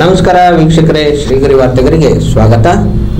ನಮಸ್ಕಾರ ವೀಕ್ಷಕರೇ, ಶ್ರೀಗರಿ ವಾರ್ತೆಗರಿಗೆ ಸ್ವಾಗತ.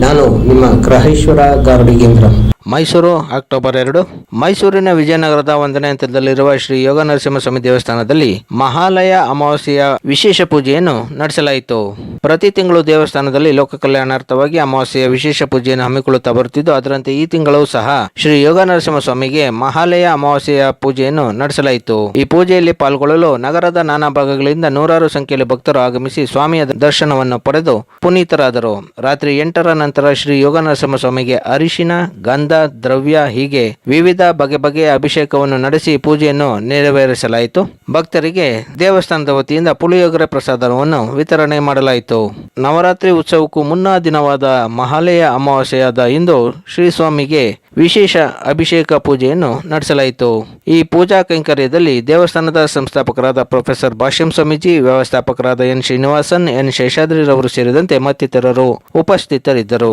ನಾನು ನಿಮ್ಮ ಗ್ರಹೇಶ್ವರ ಗಾರ್ಡಿಗೇಂದ್ರ ಮೈಸೂರು, ಅಕ್ಟೋಬರ್ ಎರಡು. ಮೈಸೂರಿನ ವಿಜಯನಗರದ ಒಂದನೇ ಹಂತದಲ್ಲಿರುವ ಶ್ರೀ ಯೋಗ ನರಸಿಂಹಸ್ವಾಮಿ ದೇವಸ್ಥಾನದಲ್ಲಿ ಮಹಾಲಯ ಅಮಾವಾಸ್ಯೆಯ ವಿಶೇಷ ಪೂಜೆಯನ್ನು ನಡೆಸಲಾಯಿತು. ಪ್ರತಿ ತಿಂಗಳು ದೇವಸ್ಥಾನದಲ್ಲಿ ಲೋಕ ಕಲ್ಯಾಣಾರ್ಥವಾಗಿ ಅಮಾವಾಸ್ಯೆಯ ವಿಶೇಷ ಪೂಜೆಯನ್ನು ಹಮ್ಮಿಕೊಳ್ಳುತ್ತಾ ಬರುತ್ತಿದ್ದು ಅದರಂತೆ ಈ ತಿಂಗಳು ಸಹ ಶ್ರೀ ಯೋಗ ನರಸಿಂಹಸ್ವಾಮಿಗೆ ಮಹಾಲಯ ಅಮಾವಾಸ್ಯೆಯ ಪೂಜೆಯನ್ನು ನಡೆಸಲಾಯಿತು. ಈ ಪೂಜೆಯಲ್ಲಿ ಪಾಲ್ಗೊಳ್ಳಲು ನಗರದ ನಾನಾ ಭಾಗಗಳಿಂದ ನೂರಾರು ಸಂಖ್ಯೆಯಲ್ಲಿ ಭಕ್ತರು ಆಗಮಿಸಿ ಸ್ವಾಮಿಯ ದರ್ಶನವನ್ನು ಪಡೆದು ಪುನೀತರಾದರು. ರಾತ್ರಿ ಎಂಟರ ನಂತರ ಶ್ರೀ ಯೋಗ ನರಸಿಂಹಸ್ವಾಮಿಗೆ ಅರಿಶಿನ, ಗಂಧ, ದ್ರವ್ಯ ಹೀಗೆ ವಿವಿಧ ಬಗೆ ಬಗೆಯ ಅಭಿಷೇಕವನ್ನು ನಡೆಸಿ ಪೂಜೆಯನ್ನು ನೆರವೇರಿಸಲಾಯಿತು. ಭಕ್ತರಿಗೆ ದೇವಸ್ಥಾನದ ವತಿಯಿಂದ ಪುಳಿಯೋಗರೆ ಪ್ರಸಾದವನ್ನು ವಿತರಣೆ ಮಾಡಲಾಯಿತು. ನವರಾತ್ರಿ ಉತ್ಸವಕ್ಕೂ ಮುನ್ನ ದಿನವಾದ ಮಹಾಲಯ ಅಮಾವಾಸ್ಯೆಯಾದ ಇಂದು ಶ್ರೀ ಸ್ವಾಮಿಗೆ ವಿಶೇಷ ಅಭಿಷೇಕ ಪೂಜೆಯನ್ನು ನಡೆಸಲಾಯಿತು. ಈ ಪೂಜಾ ಕೈಂಕರ್ಯದಲ್ಲಿ ದೇವಸ್ಥಾನದ ಸಂಸ್ಥಾಪಕರಾದ ಪ್ರೊಫೆಸರ್ ಭಾಷ್ಯಂ ಸ್ವಾಮೀಜಿ, ವ್ಯವಸ್ಥಾಪಕರಾದ ಎನ್ ಶ್ರೀನಿವಾಸನ್, ಎನ್ ಶೇಷಾದ್ರಿರವರು ಸೇರಿದಂತೆ ಮತ್ತಿತರರು ಉಪಸ್ಥಿತರಿದ್ದರು.